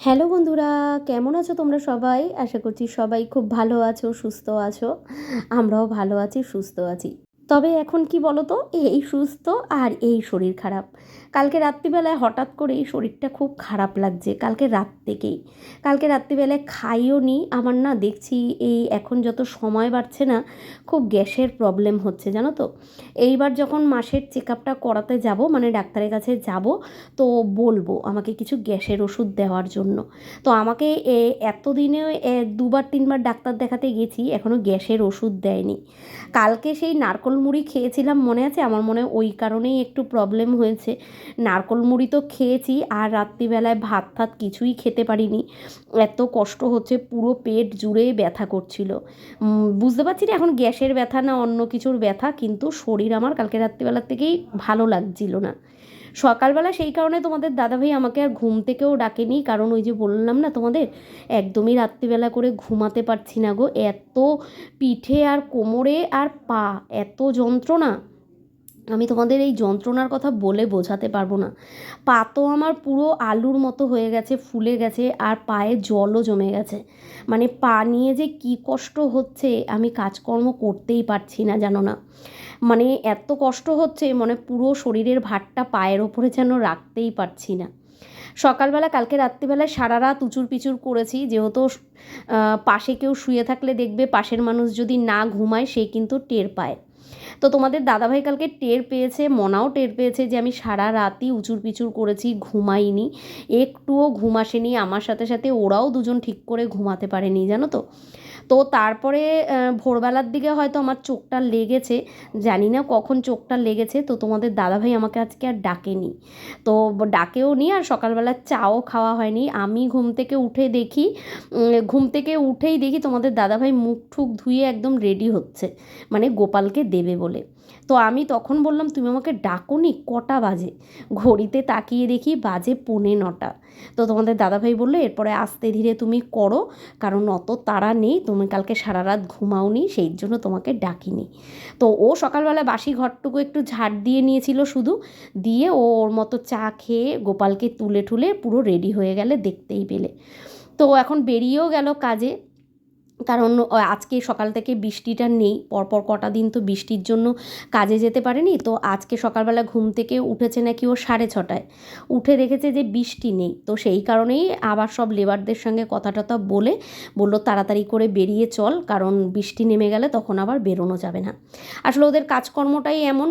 Hello বন্ধুরা, কেমন আছো তোমরা সবাই? আশা করছি সবাই খুব ভালো আছো, সুস্থ আছো। আমরাও ভালো আছি, সুস্থ আছি। তবে এখন কি বলো তো এই সুস্থ আর এই শরীর খারাপ। কালকে রাত্রিবেলায় হঠাৎ করে এই শরীরটা খুব খারাপ লাগছে, কালকে রাত থেকেই। কালকে রাত্রিবেলায় খাইও নি, আমার না দেখছি এই এখন যত সময় বাড়ছে না, খুব গ্যাসের প্রবলেম হচ্ছে, জানো তো। এইবার যখন মাসের চেক আপটা করাতে যাব মানে ডাক্তারের কাছে যাব, তো বলব আমাকে কিছু গ্যাসের ওষুধ দেওয়ার জন্য। তো আমাকে এতদিনে দুবার, তিনবার ডাক্তার দেখাতে গেছি এখনও গ্যাসের ওষুধ দেয়নি। কালকে সেই নারকল মুড়ি খেয়েছিলাম, মনে আছে? আমার মনে হয় ওই কারণেই একটু প্রবলেম হয়েছে। নারকল মুড়ি তো খেয়েছি আর রাত্রিবেলায় ভাত ফাত কিছুই খেতে পারিনি। এত কষ্ট হচ্ছে, পুরো পেট জুড়ে ব্যথা করছিল। বুঝতে পারছি না এখন গ্যাসের ব্যথা না অন্য কিছুর ব্যথা, কিন্তু শরীর আমার কালকে রাত্রিবেলার থেকেই ভালো লাগছিল না। সকালবেলা সেই কারণে তোমাদের দাদাভাই আমাকে আর ঘুম থেকেও ডাকেনি, কারণ ওই যে বললাম না তোমাদের, একদমই রাত্রিবেলা করে ঘুমাতে পারছি না গো। এত পিঠে আর কোমরে আর পা, এত যন্ত্রণা। আমি তোমাদের এই যন্ত্রণার কথা বলে বোঝাতে পারব না। পা তো আমার পুরো আলুর মতো হয়ে গেছে, ফুলে গেছে, আর পায়ে জলও জমে গেছে। মানে পা নিয়ে যে কী কষ্ট হচ্ছে, আমি কাজকর্ম করতেই পারছি না, জানো না। মানে এত কষ্ট হচ্ছে মানে পুরো শরীরের ভারটা পায়ের ওপরে যেন রাখতেই পারছি না। সকালবেলা, কালকে রাত্রিবেলায় সারা রাত উঁচুর পিচুর করেছি, যেহেতু পাশে কেউ শুয়ে থাকলে দেখবে পাশের মানুষ যদি না ঘুমায়, সে কিন্তু টের পায়। তো তোমাদের দাদাভাই কালকে টের পেয়েছে, মনাও টের পেয়েছে যে আমি সারা রাতই উঁচুর পিচুর করেছি, ঘুমাইনি। একটুও ঘুম আসেনি, আমার সাথে সাথে ওরাও দুজন ঠিক করে ঘুমাতে পারেনি, জানো তো? তো তারপরে ভোরবেলার দিকে হয়তো আমার চোখটা লেগেছে, জানি না কখন চোখটা লেগেছে, তো তোমাদের দাদাভাই আমাকে আজকে আর ডাকেনি। তো ডাকেও নি আর সকালবেলা চাও খাওয়া হয়নি। আমি ঘুম থেকে উঠে দেখি ঘুম থেকে উঠেই দেখি তোমাদের দাদাভাই মুখ ঠুক ধুয়ে একদম রেডি হচ্ছে মানে গোপালকে দেবে বলে। তো আমি তখন বললাম, তুমি আমাকে ডাকোনি কটা বাজে? ঘড়িতে তাকিয়ে দেখি বাজে পৌনে নটা। তো তোমাদের দাদাভাই বলল, এরপরে আস্তে ধীরে তুমি করো, কারণ অত তাড়া নেই, তুমি কালকে সারা রাত ঘুমাওনি, সেই জন্য তোমাকে ডাকিনি। তো ও সকালবেলা বাসি ঘরটুকু একটু ঝাড় দিয়ে নিয়েছিল শুধু, দিয়ে ও ওর মতো চা খেয়ে গোপালকে তুলে ঠুলে পুরো রেডি হয়ে গেলে দেখতেই পেলে। তো এখন বেরিয়েও গেল কাজে। কারণ আজকে সকাল থেকে বৃষ্টিটা নেই, পরপর কটা দিন তো বৃষ্টির জন্য কাজে যেতে পারেনি, তো আজকে সকালবেলা ঘুম থেকে উঠেছে নাকি ও সাড়ে ছটায়। উঠে দেখেছে যে বৃষ্টি নেই, তো সেই কারণেই আবার সব লেবারদের সঙ্গে কথা টথা বলে, বলল তাড়াতাড়ি করে বেরিয়ে চল, কারণ বৃষ্টি নেমে গেলে তখন আবার বেরোনো যাবে না। আসলে ওদের কাজকর্মটাই এমন,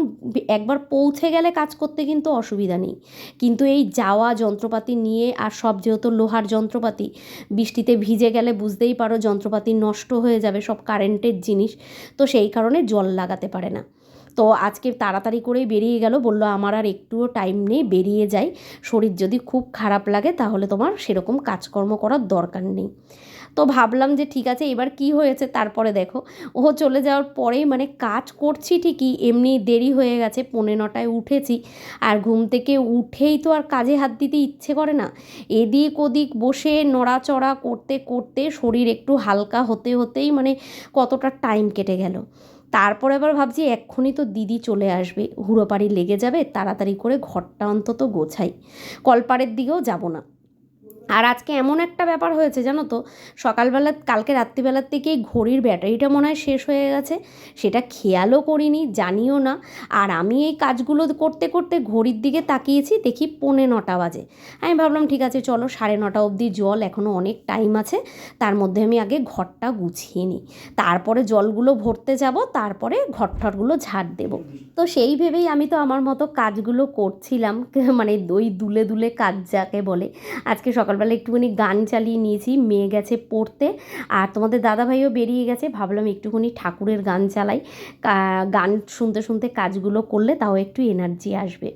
একবার পৌঁছে গেলে কাজ করতে কিন্তু অসুবিধা নেই। কিন্তু এই যাওয়া যন্ত্রপাতি নিয়ে আর সব যেহেতু লোহার যন্ত্রপাতি, বৃষ্টিতে ভিজে গেলে বুঝতেই পারো যন্ত্রপাতি নষ্ট হয়ে যাবে সব কারেন্টের জিনিস। তো সেই কারণে জল লাগাতে পারে না। তো আজকে তাড়াতাড়ি করেই বেরিয়ে গেল, বলল আমার আর একটুও টাইম নেই, বেরিয়ে যাই। শরীর যদি খুব খারাপ লাগে তাহলে তোমার সেরকম কাজকর্ম করার দরকার নেই। তো ভাবলাম যে ঠিক আছে, এবার কি হয়েছে তারপরে দেখো। ও চলে যাওয়ার পরেই মানে কাজ করছি ঠিকই, এমনি দেরি হয়ে গেছে, পৌনে নটায় উঠেছি। আর ঘুম থেকে উঠেই তো আর কাজে হাত দিতে ইচ্ছে করে না। এদিক ওদিক বসে নড়াচড়া করতে করতে শরীর একটু হালকা হতে হতেই মানে কতটা টাইম কেটে গেল। তারপরে আবার ভাবছি এক্ষুনি তো দিদি চলে আসবে। হুড়োপাড়ি লেগে যাবে, তাড়াতাড়ি করে ঘরটা অন্তত গোছাই। কলপাড়ের দিকেও যাব না। আর আজকে এমন একটা ব্যাপার হয়েছে, জানো তো? সকালবেলা, কালকে রাত্রিবেলার থেকেই ঘড়ির ব্যাটারিটা মনে হয় শেষ হয়ে গেছে। সেটা খেয়ালও করিনি, জানিও না। আর আমি এই কাজগুলো করতে করতে ঘড়ির দিকে তাকিয়েছি, দেখি পৌনে নটা বাজে। আমি ভাবলাম, ঠিক আছে, চলো, সাড়ে নটা অবধি জল এখনও অনেক টাইম আছে, তার মধ্যে আমি আগে ঘরটা গুছিয়ে নিই। তারপরে জলগুলো ভরতে যাব, তারপরে ঘর ঠরগুলো ঝাড় দেবো। তো সেই ভেবেই আমি তো আমার মতো কাজগুলো করছিলাম মানে দই দুলে দুলে কাজ যাকে বলে। আজকে সকালবেলা একটুখানি গান চালিয়ে নিয়েছি, মেয়ে গেছে পড়তে। আর তোমাদের দাদাভাইও বেরিয়ে গেছে, ভাবলাম একটুখানি ঠাকুরের গান চালাই। গান শুনতে শুনতে কাজগুলো করলে তাও একটু এনার্জি আসবে।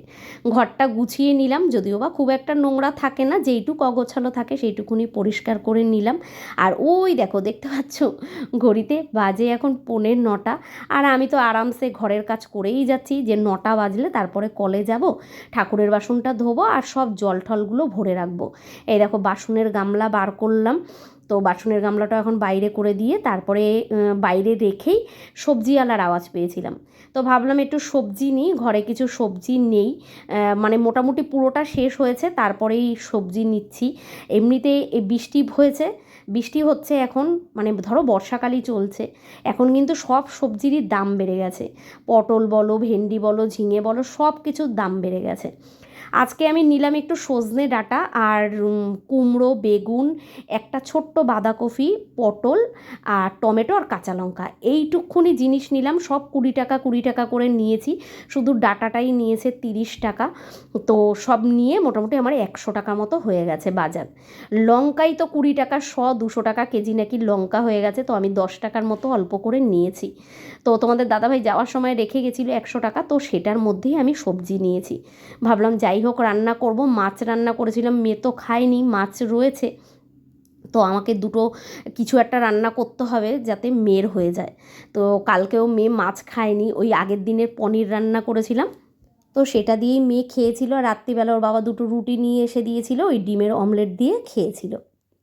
ঘরটা গুছিয়ে নিলাম, যদিও বা খুব একটা নোংরা থাকে না, যেইটুকু অগোছালো থাকে সেইটুকুনি পরিষ্কার করে নিলাম। আর ওই দেখো, দেখতে পাচ্ছ, ঘড়িতে বাজে এখন পনেরো নটা। আর আমি তো আরামসে ঘরের কাজ করেই যাচ্ছি, যে নটা বাজলে তারপরে কলে যাব, ঠাকুরের বাসনটা ধোবো আর সব জল টলগুলো ভরে রাখব। এই দেখো বাসনের গামলা বার করলাম। তো বাসনের গামলাটা এখন বাইরে করে দিয়ে তারপরে বাইরে রেখেই সবজিওয়ালার আওয়াজ পেয়েছিলাম। তো ভাবলাম একটু সবজি নিই, ঘরে কিছু সবজি নেই। মানে মোটামুটি পুরোটা শেষ হয়েছে, তারপরেই সবজি নিচ্ছি। এমনিতে বৃষ্টি হয়েছে, বৃষ্টি হচ্ছে এখন মানে ধরো বর্ষাকালই চলছে। এখন কিন্তু সব সবজিরই দাম বেড়ে গেছে। পটল বলো, ভেন্ডি বলো, ঝিঙে বলো সব কিছুর দাম বেড়ে গেছে। আজকে আমি নিলাম একটু সজনে ডাঁটা আর কুমড়ো, বেগুন, একটা ছোট্ট বাঁধাকপি, পটল, আর টমেটো আর কাঁচা লঙ্কা। এইটুকুনি জিনিস নিলাম, সব কুড়ি টাকা কুড়ি টাকা করে নিয়েছি। শুধু ডাটাটাই নিয়েছে তিরিশ টাকা। তো সব নিয়ে মোটামুটি আমার একশো টাকা মতো হয়ে গেছে বাজার। লঙ্কাই তো কুড়ি টাকা, শ, দুশো টাকা, কেজি নাকি লঙ্কা হয়ে গেছে, তো আমি দশ টাকার মতো অল্প করে নিয়েছি। তো তোমাদের দাদাভাই যাওয়ার সময় রেখে গেছিল একশো টাকা, তো সেটার মধ্যেই আমি সবজি নিয়েছি। ভাবলাম যাই হোক, রান্না করব। মাছ রান্না করেছিলাম, মেয়ে তো খায়নি, মাছ রয়েছে। তো আমাকে দুটো কিছু একটা রান্না করতে হবে যাতে মেয়ের হয়ে যায়। তো কালকেও মেয়ে মাছ খায়নি, ওই আগের দিনের পনির রান্না করেছিলাম। তো সেটা দিয়েই মেয়ে খেয়েছিল। আর রাত্রিবেলা ওর বাবা দুটো রুটি নিয়ে এসে দিয়েছিল, ওই ডিমের অমলেট দিয়ে খেয়েছিল।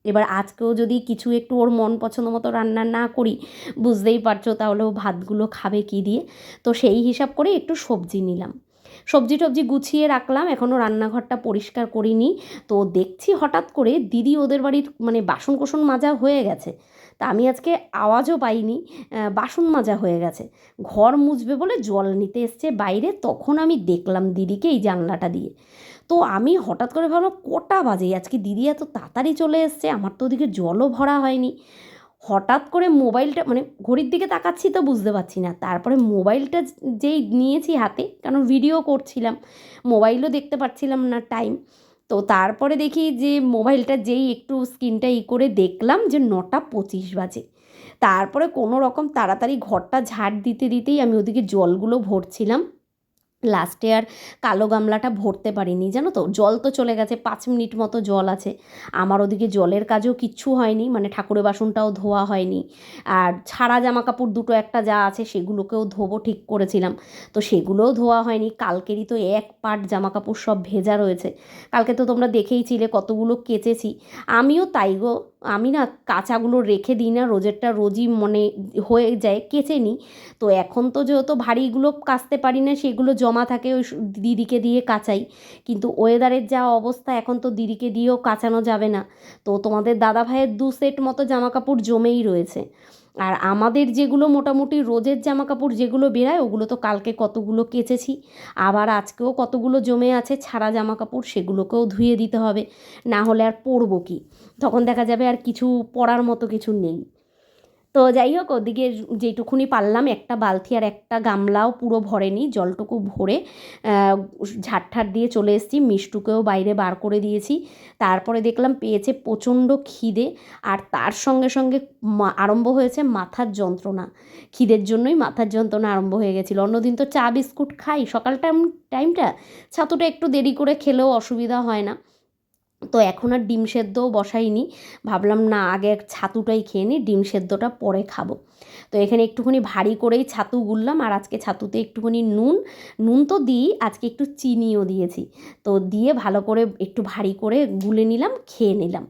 এবার আজকেও যদি কিছু একটু ওর মন পছন্দ মতো রান্না না করি, বুঝতেই পারছ তাহলে ও ভাতগুলো খাবে কি দিয়ে? তো সেই হিসাব করে একটু সবজি নিলাম। সবজি টবজি গুছিয়ে রাখলাম। এখনও রান্নাঘরটা পরিষ্কার করিনি। তো দেখছি হঠাৎ করে দিদি ওদের বাড়ির মানে বাসন কোসন মাজা হয়ে গেছে। তা আমি আজকে আওয়াজও পাইনি বাসন মাজা হয়ে গেছে। ঘর মুছবে বলে জল নিতে এসছে বাইরে, তখন আমি দেখলাম দিদিকে এই জানলাটা দিয়ে। তো আমি হঠাৎ করে ভাবলাম, কটা বাজে? আজকে দিদি এত তাড়াতাড়ি চলে এসছে, আমার তো ওদিকে জলও ভরা হয়নি। হঠাৎ করে মোবাইলটা মানে ঘড়ির দিকে তাকাচ্ছি তো বুঝতে পারছি না। তারপরে মোবাইলটা যেই নিয়েছি হাতে, কারণ ভিডিও করছিলাম, মোবাইলও দেখতে পাচ্ছিলাম না টাইম তো তারপরে দেখি যে মোবাইলটা যেই একটু স্ক্রিনটা ই করে দেখলাম যে নটা পঁচিশ বাজে। তারপরে কোনো রকম তাড়াতাড়ি ঘরটা ঝাড় দিতে দিতেই আমি ওদিকে জলগুলো ভরছিলাম। লাস্টে আর কালো গামলাটা ভরতে পারিনি, জানো তো? জল তো চলে গেছে, পাঁচ মিনিট মতো জল আছে। আমার ওদিকে জলের কাজও কিচ্ছু হয়নি মানে ঠাকুরের বাসনটাও ধোয়া হয়নি। আর ছাড়া জামা কাপড় দুটো একটা যা আছে, সেগুলোকেও ধোবো ঠিক করেছিলাম। তো সেগুলোও ধোয়া হয়নি, কালকেরই তো এক পাট জামা কাপড় সব ভেজা রয়েছে। কালকে তো তোমরা দেখেইছিলে কতগুলো কেচেছি। আমিও তাই গো আমি না কাঁচাগুলো রেখে দিই না, রোজেরটা রোজই মনে হয়ে যায়, কেচে নিই। তো এখন তো যেহেতু ভারীগুলো কাচতে পারি না, সেগুলো জমা থাকে ওই দিদিকে দিয়ে কাচাই। কিন্তু ওয়েদারের যা অবস্থা, এখন তো দিদিকে দিয়েও কাচানো যাবে না। তো তোমাদের দাদা ভাইয়ের দু সেট মতো জামা কাপড় জমেই রয়েছে। আর আমাদের যেগুলো মোটামুটি রোজের জামা কাপড় যেগুলো বেরায়, ওগুলো তো কালকে কতগুলো কেচেছি। আবার আজকেও কতগুলো জমে আছে ছাড়া জামা কাপড় সেগুলোকেও ধুয়ে দিতে হবে। না হলে আর পরবো কি? তখন দেখা যাবে আর কিছু পরার মতো কিছু নেই। তো যাই হোক ওদিকে যেটুকুনি পারলাম একটা বালতি আর একটা গামলাও পুরো ভরেনি জলটুকু ভরে আহ, ঝাড় দিয়ে চলে এসেছি মিষ্টুকেও বাইরে বার করে দিয়েছি। তারপরে দেখলাম পেয়েছে প্রচণ্ড খিদে আর তার সঙ্গে সঙ্গে আরম্ভ হয়েছে মাথার যন্ত্রণা। খিদের জন্যই মাথার যন্ত্রণা আরম্ভ হয়ে গেছিল। অন্যদিন তো চা বিস্কুট খাই সকাল টাইম টাইমটা ছাতুটা একটু দেরি করে খেলেও অসুবিধা হয় না। তো এখন আর ডিম সেদ্ধও বসাইনি। ভাবলাম না, আগে এক ছাতুটাই খেয়ে নিই, ডিম সেদ্ধটা পরে খাব। তো এখানে একটুখানি ভারী করেই ছাতু গুললাম, আর আজকে ছাতুতে একটুখানি নুন। নুন তো দিই, আজকে একটু চিনিও দিয়েছি। তো দিয়ে ভালো করে একটু ভারী করে গুলে নিলাম, খেয়ে নিলাম।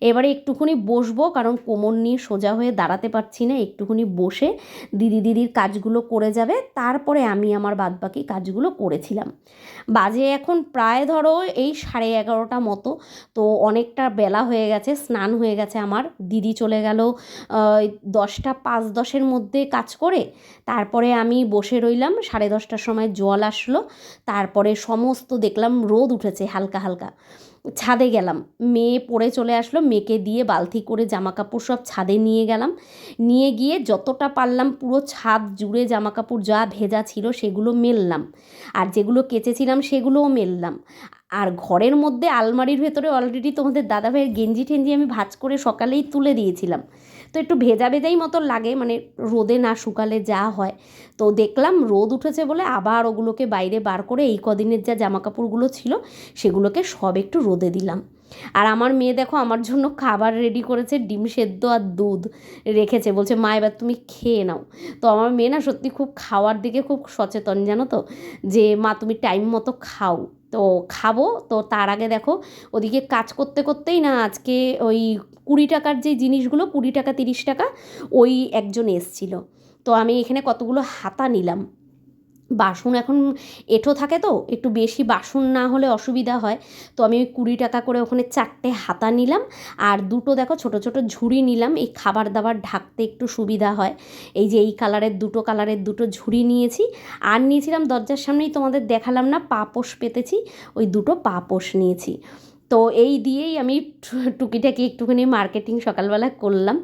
এবারে একটুখানি বসবো, কারণ কোমর নিয়ে সোজা হয়ে দাঁড়াতে পারছি না, একটুখানি বসে দিদি দিদির কাজগুলো করে যাবে। তারপরে আমি আমার বাদবাকি কাজগুলো করেছিলাম। বাজে এখন প্রায় ধরো এই সাড়ে এগারোটা মতো। তো অনেকটা বেলা হয়ে গেছে, স্নান হয়ে গেছে আমার। দিদি চলে গেল দশটা পাঁচ দশের মধ্যে কাজ করে। তারপরে আমি বসে রইলাম, সাড়ে দশটার সময় জল আসলো। তারপরে সমস্ত দেখলাম রোদ উঠেছে হালকা হালকা। ছাদে গেলাম। মেয়ে পড়ে চলে আসলো, মেয়েকে দিয়ে বালতি করে জামা কাপড় সব ছাদে নিয়ে গেলাম। নিয়ে গিয়ে যতটা পারলাম পুরো ছাদ জুড়ে জামা কাপড় যা ভেজা ছিল সেগুলো মেললাম। আর যেগুলো কেচেছিলাম সেগুলোও মেললাম। আর ঘরের মধ্যে আলমারির ভেতরে অলরেডি তোমাদের দাদাভাইয়ের গেঞ্জি টেঞ্জি আমি ভাজ করে সকালেই তুলে দিয়েছিলাম। তো একটু ভেজা ভেজাই মতো লাগে মানে রোদে না শুকালে যা হয়। তো দেখলাম রোদ উঠেছে বলে আবার ওগুলোকে বাইরে বার করে এই কদিনের যা জামাকাপড়গুলো ছিল, সেগুলোকে সব একটু রোদে দিলাম। আর আমার মেয়ে দেখো আমার জন্য খাবার রেডি করেছে, ডিম সেদ্ধ আর দুধ রেখেছে। বলছে, মা, এবার তুমি খেয়ে নাও। তো আমার মেয়ে না সত্যি খুব খাওয়ার দিকে খুব সচেতন, জানো তো? যে, মা, তুমি টাইম মতো খাও। তো খাব। তো তার আগে দেখো, ওদিকে কাজ করতে করতেই না আজকে ওই কুড়ি টাকার যে জিনিসগুলো, কুড়ি টাকা, তিরিশ টাকা, ওই একজন এসছিল। তো আমি এখানে কতগুলো হাতা নিলাম। বাসন এখন এঁঠো থাকে তো, একটু বেশি বাসন না হলে অসুবিধা হয়। তো আমি ওই কুড়ি টাকা করে ওখানে চারটে হাতা নিলাম আর দুটো দেখো ছোট ছোট ঝুড়ি নিলাম। এই খাবার দাবার ঢাকতে একটু সুবিধা হয়। এই যে এই কালারের দুটো কালারের দুটো ঝুড়ি নিয়েছি। আর নিয়েছিলাম দরজার সামনেই তোমাদের দেখালাম না, পাপোশ পেতেছি। ওই দুটো পাপোশ নিয়েছি। তো এই দিয়েই আমি টুকিটাকি একটুখানি মার্কেটিং সকালবেলা করলাম।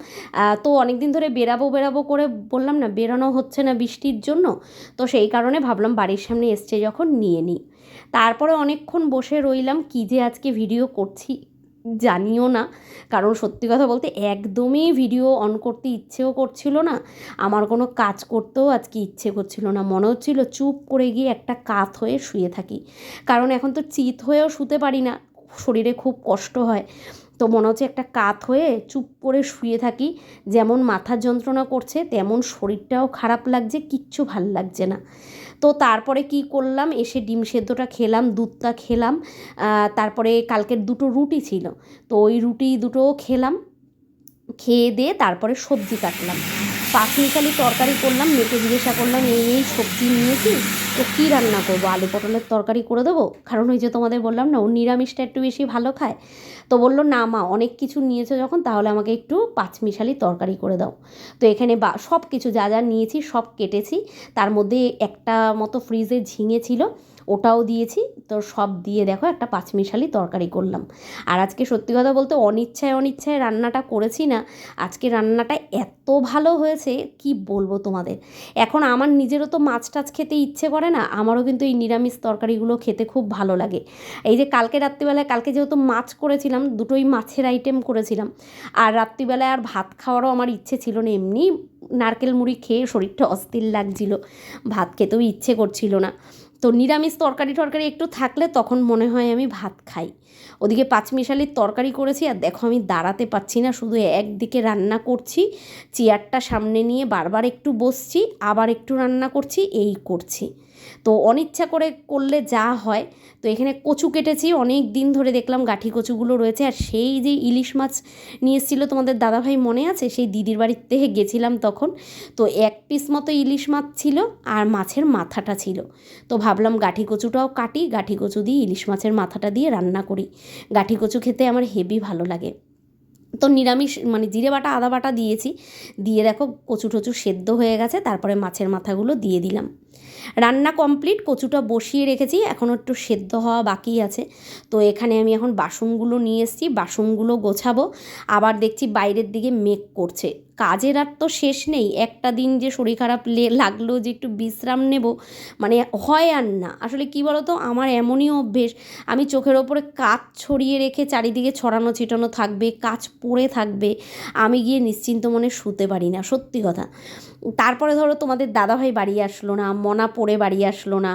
তো অনেক দিন ধরে বেরাবো বেরাবো করে বললাম না, বেরোনো হচ্ছে না বৃষ্টির জন্য। তো সেই কারণে ভাবলাম বাড়ির সামনে এসছে যখন নিয়ে নিই। তারপরে অনেকক্ষণ বসে রইলাম, কী যে আজকে ভিডিও করছি জানিও না। কারণ সত্যি কথা বলতে একদমই ভিডিও অন করতে ইচ্ছেও করছিল না। আমার কোনো কাজ করতেও আজকে ইচ্ছে করছিল না। মনে হচ্ছিল চুপ করে গিয়ে একটা কাত হয়ে শুয়ে থাকি। কারণ এখন তো চিত হয়েও শুতে পারি না। শরীরে খুব কষ্ট হয়। তো মনে হচ্ছে একটা কাত হয়ে চুপ করে শুয়ে থাকি। যেমন মাথার যন্ত্রণা করছে, তেমন শরীরটাও খারাপ লাগছে, কিচ্ছু ভালো লাগছে না। তো তারপরে কি করলাম, এসে ডিম সেদ্ধটা খেলাম, দুধটা খেলাম তারপরে কালকের দুটো রুটি ছিল। তো ওই রুটি দুটো খেলাম, খেয়ে দিয়ে তারপরে সবজি কাটলাম। পাঁচমিশালি তরকারি করলাম মেয়েকে জিজ্ঞাসা করলাম, এই এই সবজি নিয়েছি তো কী রান্না করব? আলু পটলের তরকারি করে দেবো? কারণ ওই যে তোমাদের বললাম না, ও নিরামিষটা একটু বেশি ভালো খায়। তো বলল, না মা, অনেক কিছু নিয়েছো যখন, তাহলে আমাকে একটু পাঁচমিশালি তরকারি করে দাও। তো এখানে বা সব কিছু যা যা নিয়েছি সব কেটেছি। তার মধ্যে একটা মতো ফ্রিজে ঝিঙে ছিল। ওটাও দিয়েছি। তো সব দিয়ে দেখো একটা পাঁচমিশালি তরকারি করলাম। আর আজকে সত্যি কথা বলতে অনিচ্ছায় অনিচ্ছায় রান্নাটা করেছি না। আজকে রান্নাটা এত ভালো হয়েছে, কি বলব তোমাদের? এখন আমার নিজেরও তো মাছ টাছ খেতে ইচ্ছে করে না, আমারও কিন্তু এই নিরামিষ তরকারিগুলো খেতে খুব ভালো লাগে। এই যে কালকে রাত্রিবেলায়, কালকে যেহেতু মাছ করেছিলাম, দুটোই মাছের আইটেম করেছিলাম। আর রাত্রিবেলায় আর ভাত খাওয়ারও আমার ইচ্ছে ছিল না, এমনি নারকেল মুড়ি খেয়ে শরীরটা অস্থির লাগছিল। ভাত খেতেও ইচ্ছে করছিল না। তো নিরামিষ তরকারি টরকারি একটু থাকলে তখন মনে হয় আমি ভাত খাই। ওদিকে পাঁচমিশালির তরকারি করেছি আর দেখো আমি দাঁড়াতে পারছি না, শুধু একদিকে রান্না করছি, চেয়ারটা সামনে নিয়ে বারবার একটু বসছি, আবার একটু রান্না করছি, এই করছি। তো অনিচ্ছা করে করলে যা হয়। তো এখানে কচু কেটেছি, অনেক দিন ধরে দেখলাম গাঠি কচুগুলো রয়েছে। আর সেই যে ইলিশ মাছ নিয়ে এসেছিল তোমাদের দাদাভাই মনে আছে? সেই দিদির বাড়িতে গেছিলাম তখন। তো এক পিস মতো ইলিশ মাছ ছিল আর মাছের মাথাটা ছিল। তো ভাবলাম গাঠি কচুটাও কাটি, গাঠি কচু দিয়ে ইলিশ মাছের মাথাটা দিয়ে রান্না করি। গাঠি কচু খেতে আমার হেভি ভালো লাগে। তো নিরামিষ মানে জিরে বাটা, আদা বাটা দিয়েছি। দিয়ে দেখো কচু টচু সেদ্ধ হয়ে গেছে, তারপরে মাছের মাথাগুলো দিয়ে দিলাম। রান্না কমপ্লিট কচুটা বসিয়ে রেখেছি এখনও একটু সেদ্ধ হওয়া বাকি আছে। তো এখানে আমি এখন বাসনগুলো নিয়ে এসেছি, বাসনগুলো গোছাবো। আবার দেখছি বাইরের দিকে মেঘ করছে। কাজের আর তো শেষ নেই, একটা দিন যে শরীর খারাপ লাগল যে একটু বিশ্রাম নেব মানে হয় আর না। আসলে কি বলতো, আমার এমনই অভ্যেস, আমি চোখের ওপরে কাজ ছড়িয়ে রেখে চারিদিকে ছড়ানো ছিটানো থাকবে কাজ পড়ে থাকবে, আমি গিয়ে নিশ্চিন্ত মনে শুতে পারি না, সত্যি কথা। তারপরে ধরো তোমাদের দাদাভাই বাড়ি আসলো না, মনা পড়ে বাড়ি আসলো না,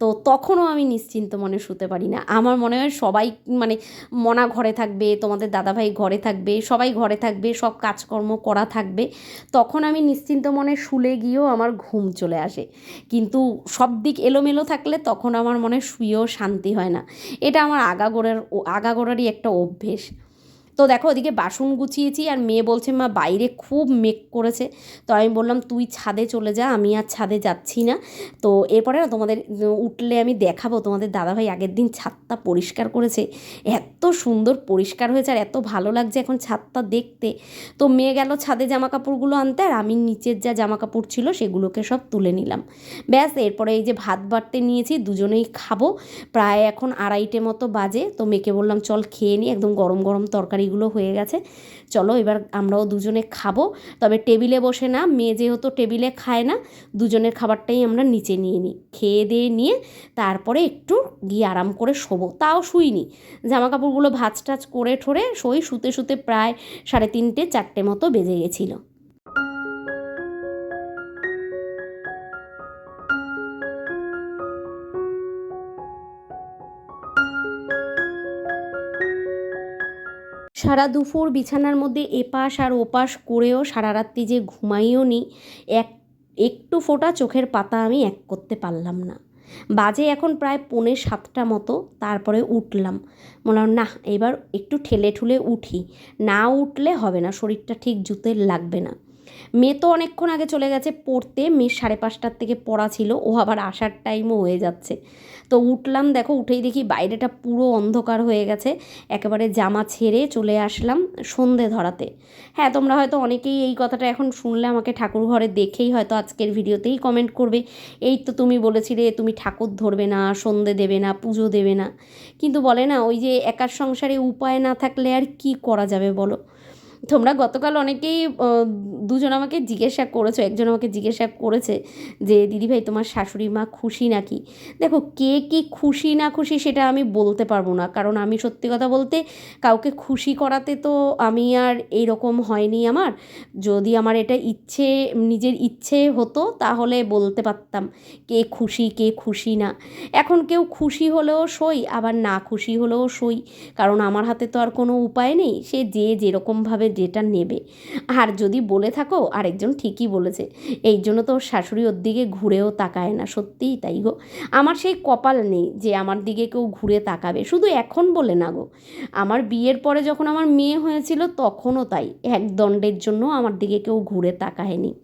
তো তখনও আমি নিশ্চিন্ত মনে শুতে পারি না। আমার মনে হয় সবাই মানে মনা ঘরে থাকবে, তোমাদের দাদাভাই ঘরে থাকবে, সবাই ঘরে থাকবে, সব কাজকর্ম করা থাকবে, তখন আমি নিশ্চিন্ত মনে শুলে গিয়েও আমার ঘুম চলে আসে। কিন্তু সব দিক এলোমেলো থাকলে তখন আমার মনে শুয়েও শান্তি হয় না। এটা আমার আগাগোড়ার আগাগোড়ারই একটা অভ্যেস। তো দেখো ওদিকে বাসন গুছিয়েছি আর মেয়ে বলছে, মা, বাইরে খুব মেঘ করেছে। তো আমি বললাম, তুই ছাদে চলে যা, আমি আর ছাদে যাচ্ছি না। তো এরপরে না তোমাদের উঠলে আমি দেখাবো তোমাদের দাদাভাই আগের দিন ছাদটা পরিষ্কার করেছে। এত সুন্দর পরিষ্কার হয়েছে আর এত ভালো লাগছে এখন ছাদটা দেখতে। তো মেয়ে গেল ছাদে জামা কাপড়গুলো আনতে আর আমি নিচের যা জামা কাপড় ছিল সেগুলোকে সব তুলে নিলাম। ব্যাস, এরপরে এই যে ভাত বাড়তে নিয়েছি, দুজনেই খাব। প্রায় এখন আড়াইটে মতো বাজে, তো মেয়েকে বললাম, চল খেয়ে নিই একদম গরম গরম তরকারিগুলো হয়ে গেছে। চলো এবার আমরাও দুজনে খাব। তবে টেবিলে বসে না, মেয়ে যেহেতু টেবিলে খায় না, দুজনের খাবারটাই আমরা নিচে নিয়ে নিই। খেয়ে দিয়ে নিয়ে তারপরে একটু গিয়ে আরাম করে শোবো। তাও শুইনি। জামা কাপড়গুলো ভাজ টাজ করে ঠোরে শই শুতে শুতে প্রায় সাড়ে তিনটে, চারটে মতো বেজে গেছিল। সারা দুপুর বিছানার মধ্যে এপাশ আর ওপাশ করেও সারা রাত্রি যে ঘুমাইও নি, এক, একটু ফোটা চোখের পাতা আমি এক করতে পারলাম না। বাজে এখন প্রায় পৌনে সাতটা মতো, তারপরে উঠলাম। বললাম না এবার একটু ঠেলে ঠুলে উঠি। না উঠলে হবে না, শরীরটা ঠিক জুতে লাগবে না। মেয়ে তো অনেকক্ষণ আগে চলে গেছে পড়তে, মেয়ে সাড়ে পাঁচটার থেকে পড়া ছিল, ও আবার আসার টাইমও হয়ে যাচ্ছে। তো উঠলাম, দেখো, উঠেই দেখি বাইরেটা পুরো অন্ধকার হয়ে গেছে, একেবারে জামা ছেড়ে চলে আসলাম সন্ধে ধরাতে। হ্যাঁ তোমরা হয়তো অনেকেই এই কথাটা এখন শুনলে আমাকে ঠাকুর ঘরে দেখেই হয়তো আজকের ভিডিওতেই কমেন্ট করবে, এই তো তুমি বলেছিলে তুমি ঠাকুর ধরবে না, সন্ধে দেবে না, পুজো দেবে না। কিন্তু বলে না, ওই যে একার সংসারে উপায় না থাকলে আর কি করা যাবে বলো? তোমরা গতকাল অনেকেই দুজন আমাকে জিজ্ঞাসা করেছ, একজন আমাকে জিজ্ঞাসা করেছে যে দিদিভাই তোমার শাশুড়ি মা খুশি নাকি? দেখো, কে কি খুশি না খুশি সেটা আমি বলতে পারব না। কারণ আমি সত্যি কথা বলতে, কাউকে খুশি করাতে তো আমি আর এইরকম হয়নি আমার। যদি আমার এটা ইচ্ছে, নিজের ইচ্ছে হতো, তাহলে বলতে পারতাম, কে খুশি কে খুশি না। এখন কেউ খুশি হলেও সই, আবার না খুশি হলেও সই। কারণ আমার হাতে তো আর কোনো উপায় নেই। সে যে যেরকমভাবে যেটা নেবে। আর যদি বলে থাকো, আরেকজন ঠিকই বলেছে। এই জন্য তো শাশুড়ি ওর দিকে ঘুরেও তাকায় না, সত্যিই তাই গো। আমার সেই কপাল নেই যে আমার দিকে কেউ ঘুরে তাকাবে, শুধু এখন বলে না গো। আমার বিয়ের পরে যখন আমার মেয়ে হয়েছিল, তখনও তাই। এক দণ্ডের জন্য আমার দিকে কেউ ঘুরে তাকায়নি।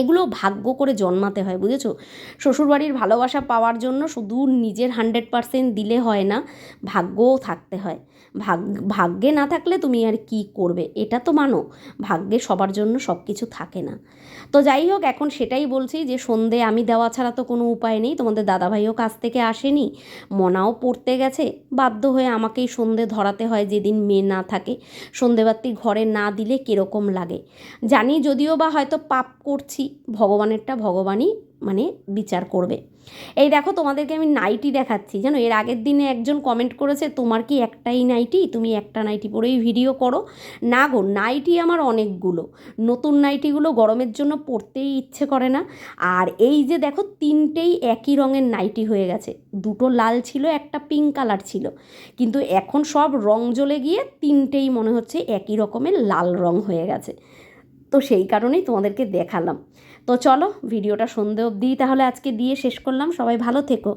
এগুলো ভাগ্য করে জন্মাতে হয়, বুঝেছ? শ্বশুরবাড়ির ভালোবাসা পাওয়ার জন্য শুধু নিজের হান্ড্রেড পারসেন্ট দিলে হয় না, ভাগ্যও থাকতে হয়। ভাগ, ভাগ্যে না থাকলে তুমি আর কি করবে? এটা তো মানো, ভাগ্যে সবার জন্য সব কিছু থাকে না। তো যাই হোক, এখন সেটাই বলছি যে সন্ধে আমি দেওয়া ছাড়া তো কোনো উপায় নেই, তোমাদের দাদাভাইও কাছ থেকে আসেনি, মনাও পড়তে গেছে, বাধ্য হয়ে আমাকেই সন্ধে ধরাতে হয় যেদিন মেয়ে না থাকে, সন্ধেবাতি ঘরে না দিলে কীরকম লাগে? জানি যদিও বা হয়তো পাপ করছি ভগবানেরটা ভগবানই মানে বিচার করবে। এই দেখো তোমাদেরকে আমি নাইটি দেখাচ্ছি, জানো? এর আগের দিনে একজন কমেন্ট করেছে, তোমার কি একটাই নাইটি? তুমি একটা নাইটি পরেই ভিডিও করো। না গো, নাইটি আমার অনেকগুলো। নতুন নাইটিগুলো গরমের জন্য পরতেই ইচ্ছে করে না। আর এই যে দেখো, তিনটেই একই রঙের নাইটি হয়ে গেছে। দুটো লাল ছিল, একটা পিঙ্ক কালার ছিল। কিন্তু এখন সব রং জ্বলে গিয়ে তিনটেই মনে হচ্ছে একই রকমের লাল রং হয়ে গেছে। তো সেই কারণেই তোমাদেরকে দেখালাম। তো চলো, ভিডিওটা সন্ধে অবধি তাহলে আজকে দিয়ে শেষ করলাম। সবাই ভালো থেকো।